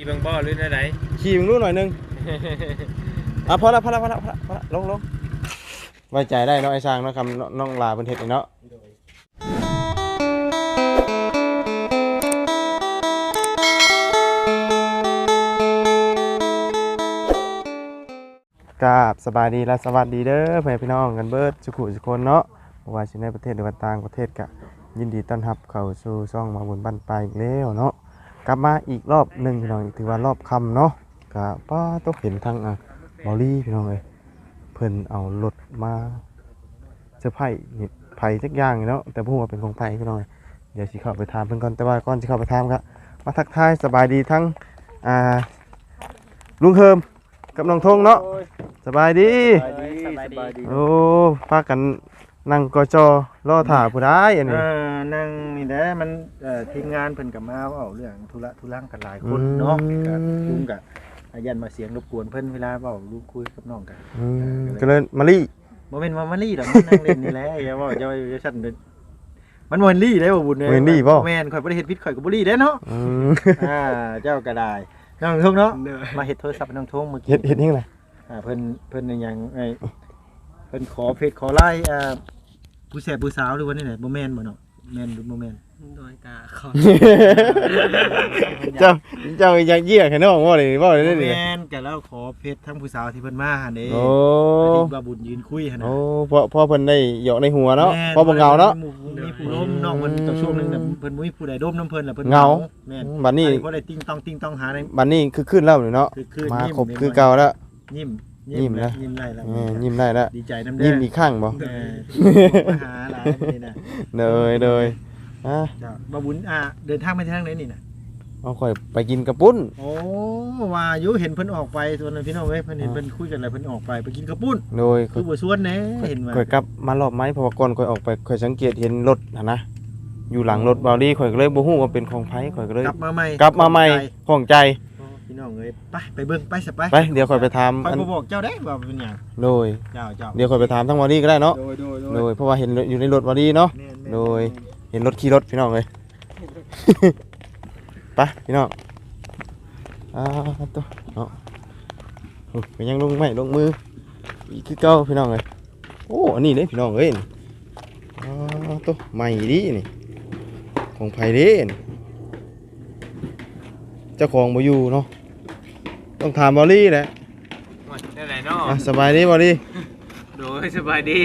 ขี่เบิ่งบ่หรือไหนขี่มึงรู้หน่อยหนึงอะพอละพอละพอละพอละพอละลงลงไว้ใจได้เนาะไอ้ช้างเนาะคำน้องน้องลาเพิ่นเฮ็ดนี่เนาะกราบสบายดีและสวัสดีเด้อพ่อแม่พี่น้องกันเบิดสุขุสุคนเนาะบ่ว่าสิในประเทศหรือว่าต่างประเทศก็ยินดีต้อนรับเข้าสู่ช่องมาบุญบ้านปลายอีกแล้วเนาะ กลับมาอีกรอบหนึ่งพี่น้องถือว่ารอบคำเนาะก็ป้าต้องเห็นทางอะบอลลี่พี่น้องเลยเพิ่นเอารถมาเสื้อร์ไผ่นี่ไผ่จักอย่างนี่เนาะแต่พูดว่าเป็นของไผ่พี่น้องเอ้ยเดี๋ยวสิเข้าไปถามเพิ่นก่อนแต่ว่าก่อนสิเข้าไปถามก็มาทักทายสบายดีทั้งอ่าลุงเฮิมกับน้องทงเนาะสบายดี สบายดี โอ้พากัน นั่งกอจอรอถ่าผู้ได้อันเอนี้อนั่งนี่แหละมันเอ่อทีมงานเพิ่นก็มาเว้าเรื่องธุระธุรังกันหลายคนอืมเนาะก็ลุงก็อายันมาเสียงรบกวนเพิ่นเวลาเว้าลูกคุยกับน้องกันอืมก็เลยมาลี่บ่แม่นว่ามันลี่ดอกมันนั่งเล่นนี่แหละอย่าเว้าอย่าอย่าสั่นเด้อมันบ่แม่นลี่ได้บ่บุญเด้บ่แม่นลี่บ่แม่นข่อยบ่ได้เฮ็ดผิดข่อยก็บ่ลี่เด้เนาะอืมอ่าเจ้าก็ได้น้องทงเนาะมาเฮ็ดโทรศัพท์ให้น้องทงเมื่อกี้ เฮ็ดเฮ็ดยังไงอ่าเพิ่นเพิ่นยังไอ้ เพิ่นขอเฟซขอไลน์อ่าผู้แสบผู้สาวหรือว่านี่แหละบ่แม่นบ่เนาะแม่นหรือบ่แม่นโดยกาขอเจ้าเจ้าอยากเยี่ยแค่น้องว่าเลยว่าเลยบ่นี่แม่นก็แล้วขอเพชรทั้งผู้สาวที่เพิ่นมาหั่นเด้โอ้ที่บาบุญยืนคุยหั่นโอ้น่ะพอพอเพิ่นได้เหยาะในหัวเนาะแม่พอบ่เหงาเนาะมีผู้ล้มน้องเพิ่นตอนช่วงหนึงน่ะเพิ่นบ่มีผู้ใดล้มน้ำเพิ่นล่ะเพิ่นเหงาแม่นบัดนี้บ่ได้ติ้งต้องติ้งต้องหาในบัดนี้คือขึ้นแล้วนี่เนาะคือคือมายิ้ครบคือเก่าแล้วยิ้ม ยิ้มนะยิ้มได้แล้วเออยิ้มได้แล้วดีใจนำเด้ยิ้มอีกข้างบ่เออมาหาหลายมื้อนี้น่ะเลยเลยอะจ้ะบาบุญอะเดินทางไปทางไหนนี่น่ะเอาข่อยไปกินกระปุ้น โอ้ว่าอยู่เห็นเพิ่นออกไปส่วนนั้นพี่น้องเอ้ยเพิ่นเห็นอ่าเพิ่นคุยกันแล้วเพิ่นออกไปไปกินกระปุ้นโดยข่คืออยบ่ชวนแหน่เห็นว่าข่อยกลับมารอบไม้เพราะว่าก่อนข่อยออกไปข่อยสังเกตเห็นรถหั่นนะอยู่หลังรถบาวดี้ข่อยก็เลยบ่ฮู้ว่าเป็นของไผข่อยก็เลย กลับมาใหม่กลับมาใหม่ของใจโอ้ พี่น้องเอ้ยไปไปเบิ่งไปสไปไปเดี๋ยวข่อยไปถามคอยอันบ่บอกเจ้าได้ว่าเป็นหยังโดยเจ้าเจ้าเดี๋ยวข่อยไปถามทั้งบาวดี้ก็ได้เนาะโดยโดยโดยเพราะว่าเห็นอยู่ในรถบาวดี้เนาะ แม่นๆโดยเห็นรถขี่รถพี่น้องเลย ไปพี่น้องอ่าตัวเนาะโอ้ยไปยังลงไม่ลงมืออีกคือเก่าพี่น้องเลยโอ้อันนี้เลยพี่น้องเอ้ยนี่อ่าตัวใหม่ดีนี่ของไผเด้นี่เจ้าของบ่อยู่เนาะ ต้องถามบอลลี่แหละได้ไหนเนาะอะสบายดีบอลลี่โดยสบายดี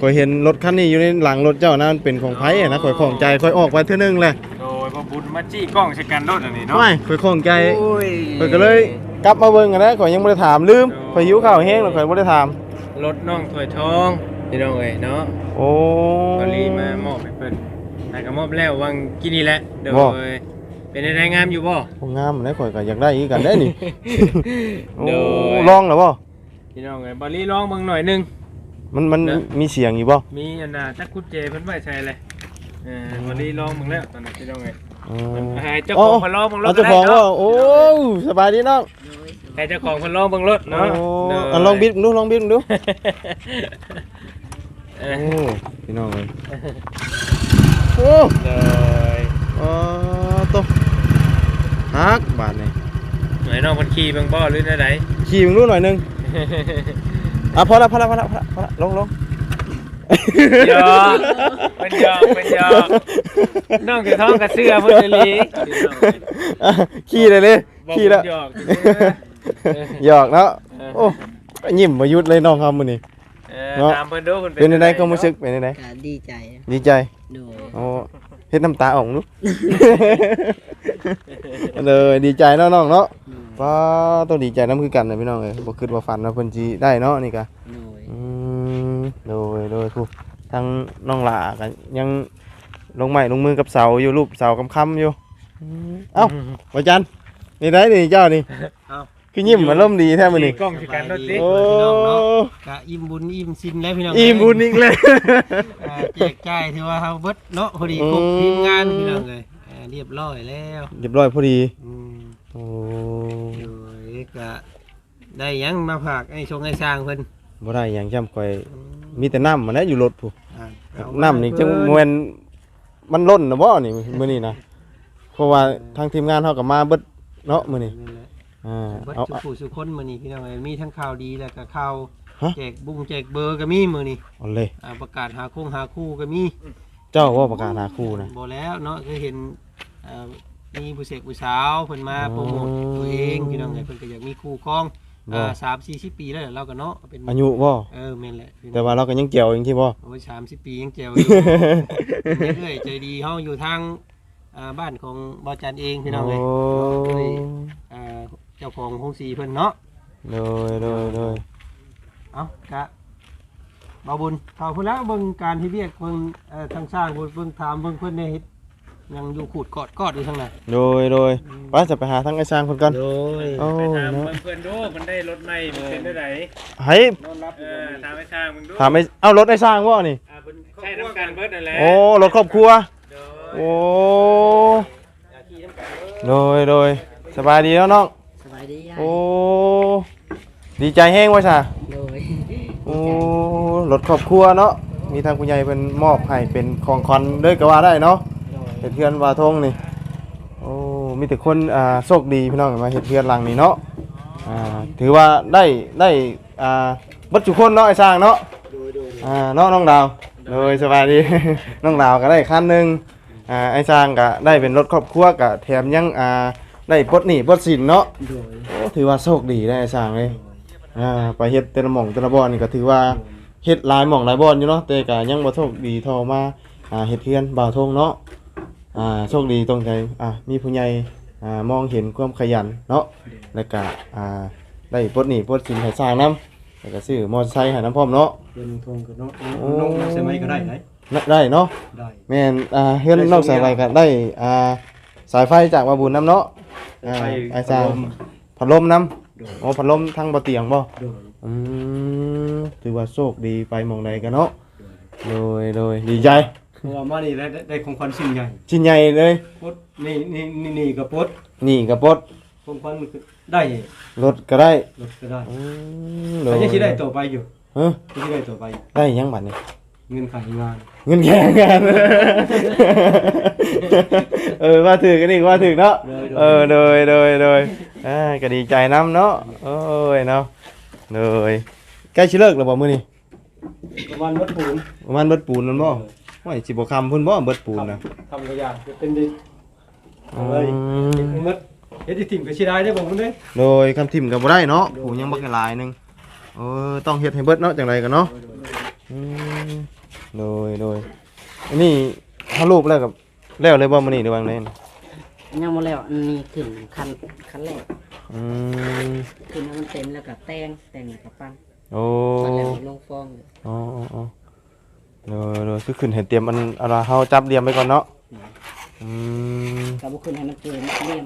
ข่อยเห็นรถคันนี้อยู่ในหลังรถเจ้านะมันเป็นของไผอะนะข่อยของใจข่อยออกไปเท่านึงเลยโดยบ่บุญมาจี้กล้องใช้กันรถอันนี้เนาะไม่ข่อยของใจโอ้ยข่อยก็เลยกลับมาเบิ่งกันนะข่อยยังบ่ได้ถามลืมข่อยหิวข้าวแห้งแล้วข่อยบ่ได้ถาม รถน้องถวยทองพี่น้องเอ้ยเนาะโอ้บรีมามอบให้เพิ่นแต่ก็มอบแล้ววังกินนี่แหละโดบ่ย เป็นได้งามอยู่บ่โอ้งามนะข่อยก็อยากได้อีกกันได้นี่ โอ้โดย ลองแล้วบ่พี่น้องเอ้ยบรีลองเบิ่งหน่อยหนึง มันมันนะ มีเสียงอยู่บ่มีอันน่ะจักกุญแจเพิ่นไว้ใช้เลยเออบรีลองเบิ่งแล้วตอนนั้นพี่น้องเอ้ยอ๋อให้เจ้าของเพิ่นลองเบิ่งรเอาถเจ้าของว่าโอ้สบายดีน้องให้เจ้าของเพิ่นลองเบิ่งรถโอ้เนาะโดย เอาลองบิดดูลองบิดดูเอโอ้อพี่น้องเอ้ยโอ้โดยอ๋อโต ฮักบาดนี่ไหนน้องเพิ่นขี่เบิ่งบ่หรือไหนขี่มึงรู้หน่อยหนึงอะพอละพอละพอละพอละพอละลงลงหยอกเป็นหยอกเป็นหยอกน้องคือท้องกับเสื้อเพิ่นเลยลีอะขี่เลยเลยบอกขี่แล้วหยอกหยอกแล้วโอ้ยิ้มมายุดเลยน้องครับมื้อนี้ เออเนาะ ตามเพิ่นดูเพิ่นเป็นยังไงก็รู้สึกเป็นยังไงก็ดีใจดีใจดูโอ้ เฮ็ดน้ำตาออกลูก เลยดีใจเนาะน้องเนาะว้าต้องดีใจน้ำคือกันนะพี่น้องเอ้ยบ่คิดว่าฝันว่าเพิ่นสิได้เนาะนี่ก็หน่วยอืมโดยโดยครูทั้งน้องหลากันยังลงไม้ลงมือกับเสาอยู่รูปเสาคำๆอยู่อืมเอ้าบ่จันนี่ได้นี่เจ้านี่ เอ้า คือยิ้มอารมณ์ดีแท้มื้อนี้กล้องสิกันรถดิโอ้กะอิ่มบุญอิ่มสินแล้วพี่น้องอิ่มบุญอีกเลย อ่าแจกจ่ายถือว่าเฮาเบิดเนาะพอดีอืมครบทีมงานพี่น้องเลยอ่าเรียบร้อยแล้วเรียบร้อยพอดีอืมโอ้โดยก็ได้หยังมาฝากไอ้ชงไอ้สร้างเพิ่นบ่ได้หยังจำข่อยมีแต่น้ำมันนะอยู่รถผู้อ่าเอาน้ำนี่จังแม่นมันล้นนะบ่นี่มื้อนี้นะเพราะว่าทางทีมงานเฮาก็มาเบิดเนาะมื้อนี้นั่นแหละ อ่าเบิดเอาสุผู้สุคนมื้อนี้พี่น้องเอ้ยมีทั้งข่าวดีแล้วก็ข่าวฮะ แจกบุ้งแจกเบอร์ก็มีมื้อนี้เอาเลย อ่าประกาศหาคงหาคู่ก็มีเจ้าว่าประกาศหาคู่นะ บ่แล้วเนาะเคยเห็นอ่ามีผู้เสกผู้สาวเพิ่นมาโปรโมทตัวเองพี่น้องเอ้ยเพิ่นก็อยากมีคู่ครองบ่ อ่า3 40 ปีแล้วเราก็เนาะเป็นอายุบ่เออแม่นแหละพี่น้อง แต่ว่าเราก็ยังเกี่ยวอย่างที่บ่ โอ้ยสามสิบปียังแจ๋วอยู่ เรื่อยๆใจดีเฮาอยู่ทางอ่าบ้านของบอจันเองพี่น้องเลยโอ้โดยอ่า เจ้าของโฮงสีเพิ่นเนาะโดยโดยโดยเอ้ากะบ่าวบุญข่าวพุ่นแล้วเบิ่งการที่เรียกเบิ่งเอ่อทางสร้างเบิ่งเบิ่งถามเบิ่งเพิ่นได้เฮ็ดยังอยู่ขูดกอดกอดอยู่ทางไหนโดยโดยว่าจะไปหาทั้งไอ้ช้างคนกันโดยโอ้ ไปถามเนาะเพื่อนๆดูมันได้รถใหม่มันเป็นได้ไหนให้นอนรับอเอยู่อถามไอ้ช่างมึงดูถามไอ้เอ้ารถไอ้ช้างบ่นี่ อ่าเพิ่นใช้ทำการเบิดนั่นแหละโอ้รถครอบครัวโดยโอ้อยากขี่น้ำกันเด้อโดยโดยสบายดีแล้วน้องสบาย ดียายโอ้ ดีใจแห้งว่าซะโดยโอ้รถครอบครัวเนาะ มีทางผู้ใหญ่เป็นมอบให้เป็นของขวัญด้วยก็ว่าได้เนาะโดยเห็ดเทือนวาทงนี่ โอ้ มีแต่คนอ่าโชคดีพี่น้องมาเห็ดเทือนหลังนี่เนาะ อ่า ถือว่าได้ได้อ่าบัดจุคนเนาะไอ้สร้างเนาะ โดยโดยอ่าเนาะน้องดาวโดยสบายดี น้องดาวก็ได้คันหนึงอ่าไอ้สร้างก็ได้เป็นรถครอบครัวก็แถมยังอ่า ได้ปลดหนี้ปลดสินเนาะโดยโอ้ถือว่าโชคดีได้ไอ้สร้างเลยอ่าไปเฮ็ดแต่ละหม่องแต่ละบ่อนนี่ก็ถือว่าเฮ็ดหลายหม่องหลายบ่อนอยู่เนาะแต่ก็ยังบ่โชคดีเท่ามาอ่าเฮ็ดเทือนบ่าวทงเนาะอ่าโชคดีตรงใจอ่ามีผู้ใหญ่อ่ามองเห็นความขยันเนาะแล้วก็อ่าได้ปลดหนี้ปลดสินให้สร้างนํแล้วก็ซื้อมอเตอร์ไซค์ให้นํพร้อมเนาะเป็นทงกับน้องโอ้น้องน้องใช่ไหมก็ได้ไหมน่ะได้เนาะได้แม่นอ่าเฮือนนอกสายไฟก็ได้อ่าสายไฟจากมาบุญน้ำเนาะ อ่าไอ้สร้าง พัดลมน้ำโอ้พัดลมทั้งบ่เตียงบ่โดยอืมถือว่าโชคดีไปหมองใดกันเนาะโดยโดยดีใจเพราะว่ามานี่ได้ได้ได้ของขวัญชิ้นใหญ่ชิ้นใหญ่เลยปดนี่นี่นี่นี่กับปดนี่กระปดของขวัญมันคือได้รถก็ได้รถก็ได้อืมโดแต่ยยังคิดได้ต่อไปอยู่เฮ้ยยังคิดได้ต่อไปได้ยังบัดนี้ เงินขายงานเงินแข่งกัน เออว่าถือกันอีกว่าถือเนาะ เออโดยโดยโดยอ่าก็ดีใจน้ำเนาะโอ้ยเนาะโดยใกล้ชิเลิกแล้วบ่มื้อนี้ประมาณวัดปูนประมาณเบิดปูนนั่นบ่ว่าสิบ่คำพุ่นบ่เบิดปูนน่ะทำกระยาจะเป็นดิอืเลยมมัดเฮ็ดที่ถิ่มก็สิได้ได้บ่คุณเด้โดยคำทิมก็บ่ได้เนาะปูยังบ่กหลายหนึงเออต้องเฮ็ดให้เบิดเนาะจังไดกันเนาะอืม โดยโดยอันนี้ถ้ารูปแล้วกับแล้วเลยบ่มื้อนี้หรือว่าไงยังมาแล้วอันนี้ขึ้นคันคันแรกอืมขึ้นให้มันเต็มแล้วก็แต่งแต่งแล้วกับปั้นโอ้ปั้นแล้วก็ลงฟองอยู่อ๋ออ๋ออ๋อโดยโดยคือขึ้นเห็นเตรียมอันอะไรเฮาจับเรียมไปก่อนเนาะอืมกับบุขึ้นให้มันเกินเรียม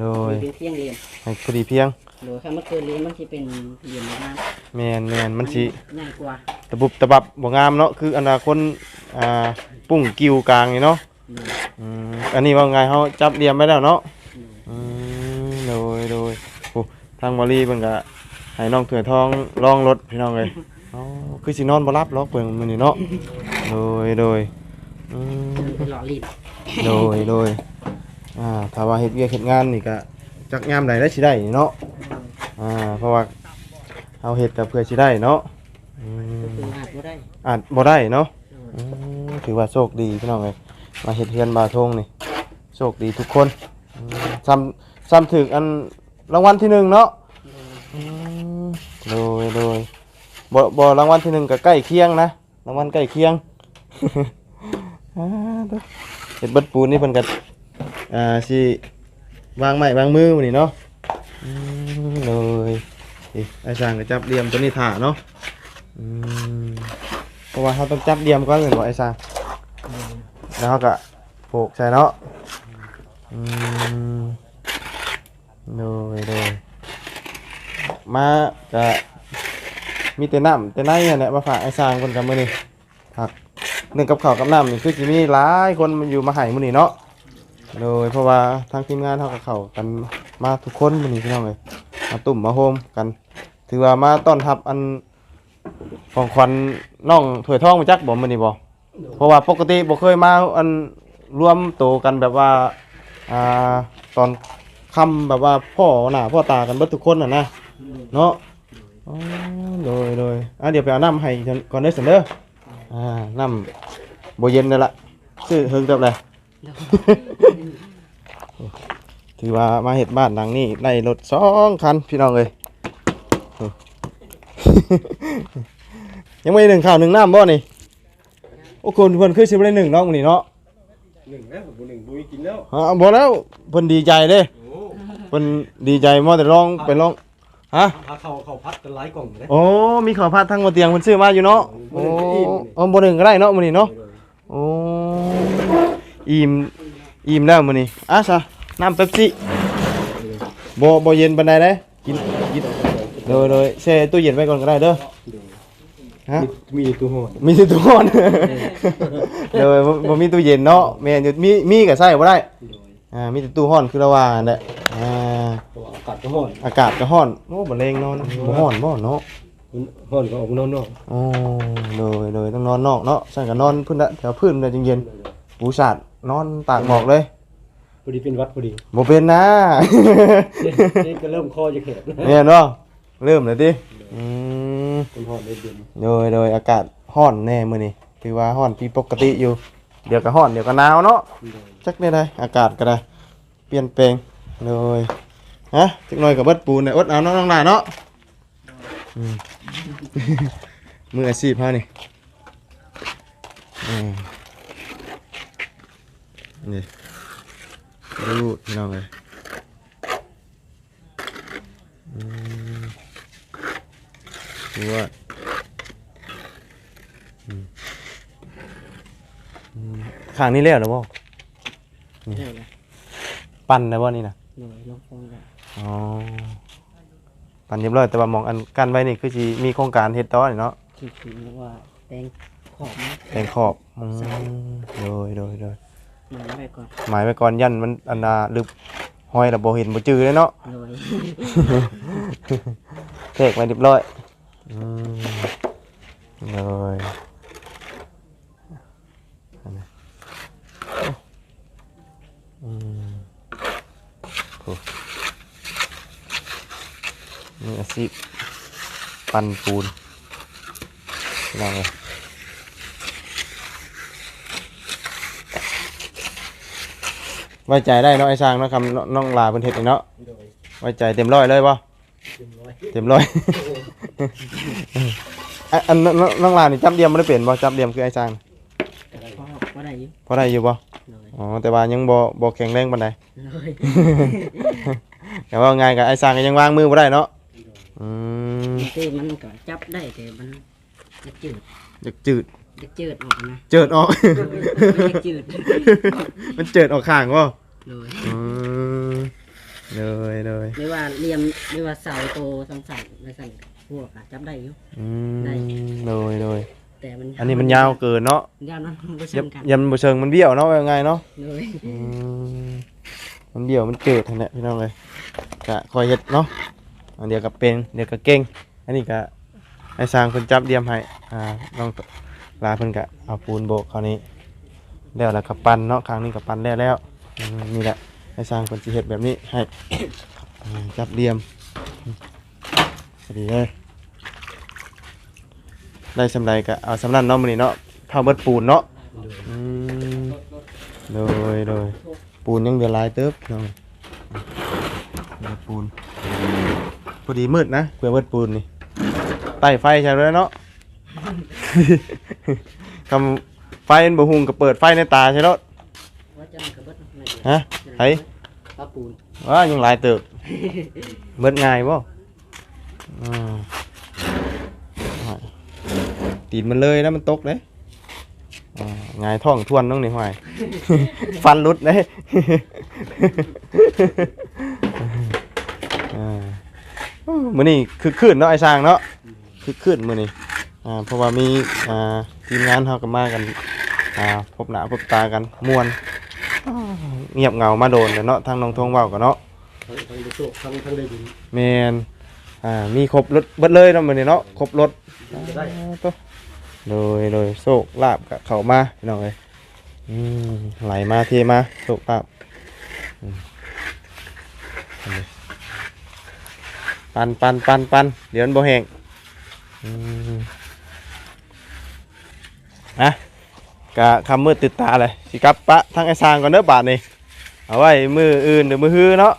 โดยเป็นเพียงเรียมให้พอดีเพียง โดยถ้ามันเกินเรียมมันจะเป็นเรียมน้ำแมนแมนมันสิง่ายกว่าตะบุบตะบับบ่งามเนาะคืออนาคตอ่าปุ้งกิ้วกลางนี่เนาะโดยอืมอันนี้ว่าไงเฮาจับเรียมไว้แล้วเนาะอืมโดยโดยโอ้ทางบริเพิ่นก็ให้น้องเถื่อทองลองรถพี่น้องเลยอ๋อคือสินอนบ่รับหรอกเพิ่นมื้อนี้เนาะโดยโดยอืมเป็นหล่อลิ้นโดยโดยอ่าถ้าว่าเฮ็ดเวียกเฮ็ดงานนี่ก็ จักยามใดได้สิได้นี่เนาะอ่าเพราะว่าเอาเฮ็ดแต่เพื่อสิได้เนาะอืมคือหาดบ่ได้อาจบ่ได้เนาะอืมถือว่าโชคดีพี่น้องเอ้ยมาเฮ็ดเฮือนบาทงนี่โชคดีทุกคนอืมซ้ำซ้ำถึกอันรางวัลที่หนึ่งเนาะอืมโดยโดยบ่บ่รางวัลที่หนึ่งก็ใกล้เคียงนะรางวัลใกล้เคียง อ่าเด้อเฮ็ดเบิดปูนนี่เพิ่นก็อ่าสิ วางไม้วางมือมื้อนี้เนาะอืมเลยนี่ไอ้ช่างก็จับเหลี่ยมตัวนี้ถ่าเนาะอืมเพราะว่าเขาต้องจับเหลี่ยมก่อนแม่นบ่ไอ้ช่างแล้วเขาก็โปกใส่เนาะอืมเลยเลยมาก็มีแต่น้ำแต่ในเนี่ยแหละมาฝากไอ้ช่างคนกับมือนี้ผักหนึ่งกับข้าวกับน้ำนี่คือสิมีหลายคนมันอยู่มาให้มือนี้เนาะ โดยเพราะว่าทางทีมงานเฮากับเขากันมาทุกคนมื้อนี้พี่น้องเอ้ยมาตุ่มมาโฮมกัน ถือว่ามาต้อนรับอันของขวัญน้องถวยทองมาจักบ่มื้อนี้บ่เพราะว่าปกติบ่เคยมาอันรวมโตวกันแบบว่าอ่าตอนคำแบบว่าพ่อหน้าพ่อตากันเบิดทุกคนน่ะนะเนาะโดยโดยอะเดี๋ยวไปเอาน้ำให้ก่อนเด้อสันเด้ออ่าน้ำบ่เย็นนั่นละซื้อเฮิงเติบเลย ถือว่ามาเห็ดบ้านหลังนี้ได้รถสองคันพี่น้องเลยโอ้ยังไม่ได้หนึ่งข้าวหนึ่งน้ำบ่นี่โอ้คนเพิ่นคือสิบ่ได้หนึ่งเน้องมื้อนี้เนาะหนึ่งนะผมหนึ่งบุยกินแล้วฮะบ่แล้วเพิ่นดีใจเด้เพิ่นดีใจมอแต่ลองไปลองฮะพาเขาเขาพัดกันหลายกล่องเลยโอ้มีข้าวผัดทั้งบ่เตียงเพิ่นซื้อมาอยู่เนาะโอ้เอาบ่หนึ่งก็ได้เนาะมื้อนี้เนาะโอ้ อิ่มอิ่มแล้วมื้อนี้อะซะน้ำเป๊ปซี่บ่บ่เย็นปานใดเด้กินกินโดยโดยแช่ตู้เย็นไว้ก่อนก็ได้เด้อฮะมีตัวหัวมีแต่ตู้ร้อนเดี๋ยวบ่บ่มีตู้เย็นเนาะแม่นอยู่มีมีก็ใช้บ่ได้อ่ามีแต่ตู้ร้อนคือละว่านั่นแหละอ่าตัวอากาศก็ห้อนอากาศก็ร้อนโอ้บ่แรงนอนบ่ร้อนบ่เนาะห้อนก็ออกนอนนอกโอ้โดยโดยต้องนอนนอกเนาะซั่นก็นอนพื้นละแถวพื้นละเย็นๆปูสาด นอนตากหมอกเลยพอดีเป็นวัดพอดีบ่เป็นนะ นี่ก็เริ่มคอจะแข็งแม่นบ่เริ่มเลยติอืมเป็นห้อนได้เดือนโดยโดยอากาศร้อนแน่มื้อนี้ถือว่าร้อนผิดปกติอยู่ เดี๋ยวก็ร้อนเดี๋ยวก็หนาวเนาะจักได้ได้อากาศก็ได้ เปลี่ยนแปลงเลยฮะจักหน่อยกับเบิดปูนเนี่ยอดเอาเนาะน้องนายเนาะอืมมืออาชีพเฮานี่อืม นี่ดูพี่น้องเลยอืมดูว่าอืมอืมข้างนี้แล้วหรือเปล่าเดี๋ยวนะปั่นได้บ่นี่นะหน่วยลงฟองกันอ๋อปั่นเรียบร้อยแต่ว่ามองอันกันไว้นี่คือสิมีโครงการเฮ็ดต่อนี่เนาะคือคือเรียกว่าแตงขอบนะแต่งขอบอืมโดยโดยโดย มันไว้ก่อนหมายไว้ก่อนยันมันอันน่ะลึกห้อยแล้วบ่เห็นบ่จื้อเลยเนาะหน่วยเทกไว้เรียบร้อยอืมเลยอันนี้อืมโอ้นี่อาชีพปั่นปูนลองเลย ไว้ใจได้เนาะไอ้ช้างเนาะคำน้องน้องลาเป็นเห็ดนี่เนาะไว้ใจเต็มร้อยเลยป่ะเต็มร้อยอะอันนนน้องลานี่จำเดียมไม่ได้เปลี่ยนบ่จำเดียมคือไอ้จางพอก็ได้อยู่พอได้อยู่บ่หน่วยอ๋อแต่ว่ายังบ่บ่แข็งแรงปานใดหน่วยแต่ว่าไงกับไอ้จางก็ยังวางมือบ่ได้เนาะอืมบางทีมันก็จับได้แต่มันจะจืดจะจืด จะจืดออกนะเจิดออก ไม่จืดมันเจิดออกข้างบ่หน่วยอืมเลยเลยไม่ว่าเลียมไม่ว่าเสาโตทั้งสั่นไม่สั่นพวกอะจับได้อยู่ อืมได้ เลยเลยแต่มันอันนี้มันยาวเกินเนาะยาวนั้นไม่ยัใช่บกันยันบ่เชิงมันเบี้ยวเนาะว่าไงเนาะหน่วยอืมมันเบี้ยวมันเกิดทันแหละพี่น้องเลยกะคอยเฮ็ดเนาะอันเดียวกับเป็นเดียวกับเก่งอันนี้กะไอ้สร้างเพิ่นจับเดียมให้อ่าน้อง ลาเพิ่นกะเอาปูนโบกคราวนี้ แล้วแล้วก็ปั้นเนาะครั้งนี้ก็ปั้นแล้วแล้วอืมนี่แหละไอ้สร้างเพิ่นสิเฮ็ดแบบนี้ให้ อ่าจับเดียมดีเลยได้สำไรก็เอาสำนันเนาะมื้อนี้เนาะเท่าเบิดปูนเนาะอืมโดยโดยปูนยังเหลือหลายเติบน้องเหลือปูนพอดีมืดนะเพื่อเบิดปูนนี่ไต่ไฟใช่ไหมเนาะ คำไฟมันบ่หุงก็เปิดไฟในตาใช่แล้วว่าจะมันกระเบิดหน่อยฮะไผปลาปูนว่ายังหลายเติบเบิดง่ายบ่อืมตีนมันเลยแล้วมันตกเลยอ่าหงายท้องทวนน้องนี่ห่วยฟันหลุดเลยอ่ามื้อนี้คือคืนเนาะไอ้ช้างเนาะคือคืนมื้อนี้ อ่าเพราะว่ามีอ่าทีมงานเฮาก็มากันอ่าพบหน้าพบตากันม่วนอ้าวเงียบเหงามาโดนแล้วเนาะทางน้องทงเว้ากันเนาะทั้งทั้งได้โชคทั้งทั้งได้บุญแม่นอ่ามีครบรถเบิดเลยเนาะมื้อนี้เนาะครบรถ จะได้ตัวโดยโดยโชคลาบกับเขามาพี่น้องเลยอืมไหลมาเทมาโชคลาบอืมปันปันปันปันเดี๋ยวมันบ่แห้งอืม อะกะคำมืดติดตาเลยสิกลับปะทั้งไอ้สร้างก่อนเด้อบาทนี่เอาไว้มืออื่นหรือมือฮือเนาะ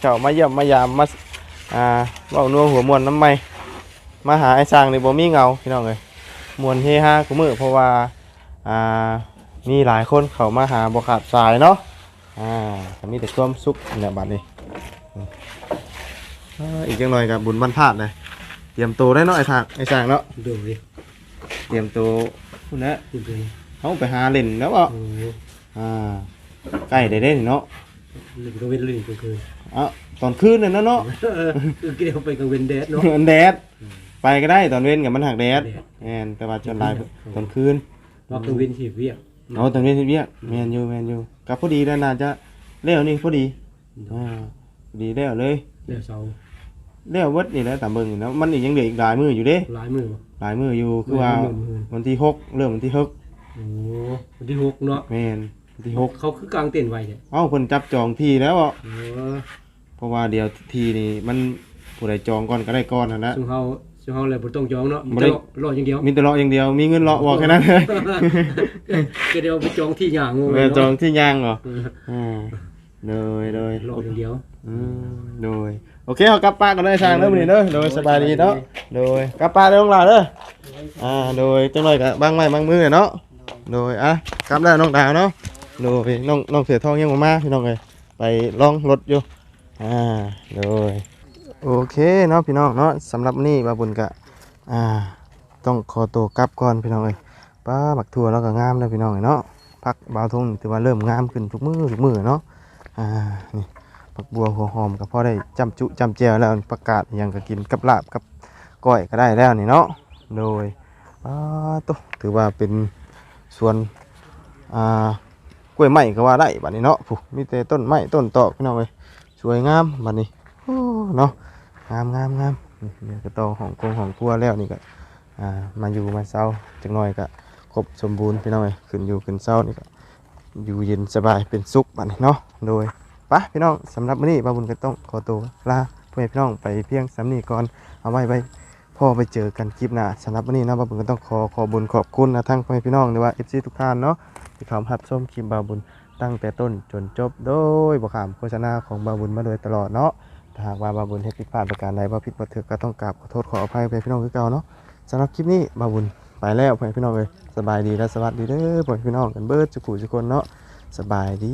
เจ้ามาเยี่ยมมายามมาอ่าเว้านัวหัวมวนน้ำไม่มาหาไอ้สร้างนี่บ่มีเงาพี่น้องเอ้ยมวนเฮฮากูมือเพราะว่าอ่ามีหลายคนเข้ามาหาบ่ขาดสายเนาะอ่าก็มีแต่ความสุขนี่แหละบัดนี้อ่าอีกจังหน่อยกับบุญบรรพาดเลยเตรียมตัวได้เนาะไอ้ทางไอ้สร้างเนาะโดยเตรียมตัว พุ่นนะคุณเป็นเขาไปหาเล่นแล้วบ่โอ้อ่าใกล้ได้เด้นี่เนาะหนึ่งกลางเว้นหนึ่งกลางคืนเอ้าตอนคืนน่ะเนาะเนาะเออคือเกี่ยวไปกลางเว้นแดดเนาะมันแดดไปก็ได้ตอนเว้นกับมันหักแดดแดด แม่นแต่ว่าจนหลายตอนคืนว่ากลางเว้นที่เวียกเอาตอนเว้นเฮ็ดเวียกแม่นอยู่แม่นอยู่กับพอดีแล้วน่าจะแล้วนี่พอดีอ่าพอดีแล้วเลยเดี๋ยวเสาแล้วเบิดนี่แหละตามเบิ่งนี่เนาะมันอีกยังเหลืออีกหลายมื้ออยู่เด้หลายมือบ่ หลายมื้ออยู่คือว่าหลายมื้อวันที่หกเริ่มวันที่หกโอ้วันที่หกเนาะแม่นวันที่หกเขาคือกลางเต็นท์ไว้เนี่ยเอ้าเพิ่นจับจองที่แล้วอะโอ้เพราะว่าเดี๋ยวที่นี่มันผู้ใดจองก่อนก็ได้ก่อนหั่นนะซึ่งเขาซึ่งเขาเลยบ่ต้องจองเนาะบ่ได้รอรออย่างเดียวมีแต่เลาะอย่างเดียวมีเงินเลาะบ่แค่นั้นก็เดี๋ยวไปจองที่อย่างงงเออจองที่ย่างเหรอเอออ่าเลยเลยรออย่างเดียวอืมโดย โอเคเอากลับป้านกันเด้อช่างเด้อมื้อนี้เด้อโดยสบายดีเนาะโดยกลับป้านเด้อของเราเด้ออ่าโดยจังหน่อยก็บางไม้บางมือเนาะโดยอะกลับแล้วน้องดาวเนาะโดยน้องน้องเสือทองยังบ่มาพี่น้องเอ้ยไปลองรถอยู่อ่าโดยโอเคเนาะพี่น้องเนาะสำหรับมื้อนี้บาบุญกะอ่าต้องขอตัวกลับก่อนพี่น้องเอ้ยป้าบักทั่วแล้วก็งามแล้วพี่น้องเอ้ยเนาะพักบาวทงนี่ถือว่าเริ่มงามขึ้นทุกมือทุกมือเนาะอ่านี่ ผักบัวหัวหอมก็พอได้จำจุจำเจียวแล้วประกาศยังก็กินกับลาบกับก้อยก็ได้แล้วนี่เนาะโดยป้าตุถือว่าเป็นส่วนอ่ากล้วยไม้ก็ว่าได้บัดนี้เนาะผู้มีแต่ต้นไม้ต้นตอกพี่น้องเอ้ยสวยงามบัดนี้โอ้เนาะงามงามงามนี่ยก็โตของกงของครัวแล้วนี่ก็อ่ามาอยู่มาเศร้าจักหน่อยก็ครบสมบูรณ์พี่น้องเอ้ยขึ้นอยู่ขึ้นเศร้านี่ก็อยู่เย็นสบายเป็นสุขบัดนี้เนาะโดย ปะพี่น้องสำหรับมื้อนี้บาบุญก็ต้องขอตัวลาพ่อแม่พี่น้องไปเพียงสำนี้ก่อนเอาไว้ไว้พ่อไปเจอกันคลิปหน้าสำหรับมื้อนี้นะบาบุญก็ต้องขอขอบุญขอบคุณนะทั้งพ่อแม่พี่น้องหรือว่า FC ทุกท่านเนาะที่เขาหับชมคลิปบาบุญตั้งแต่ต้นจนจบโดยบ่ขามโฆษณาของบาบุญมาโดยตลอดเนาะถ้าหากว่าบาบุญเฮ็ดผิดพลาดประการใดบ่ผิดบ่ถูกก็ต้องกราบขอโทษขออภัยไปพี่น้องคือเก่าเนาะสำหรับคลิปนี้บาบุญไปแล้วพ่อแม่พี่น้องเอ้ยสบายดีและสวัสดีเด้อพ่อแม่พี่น้องกันเบิร์ดทุกผู้ทุกคนเนาะสบายดี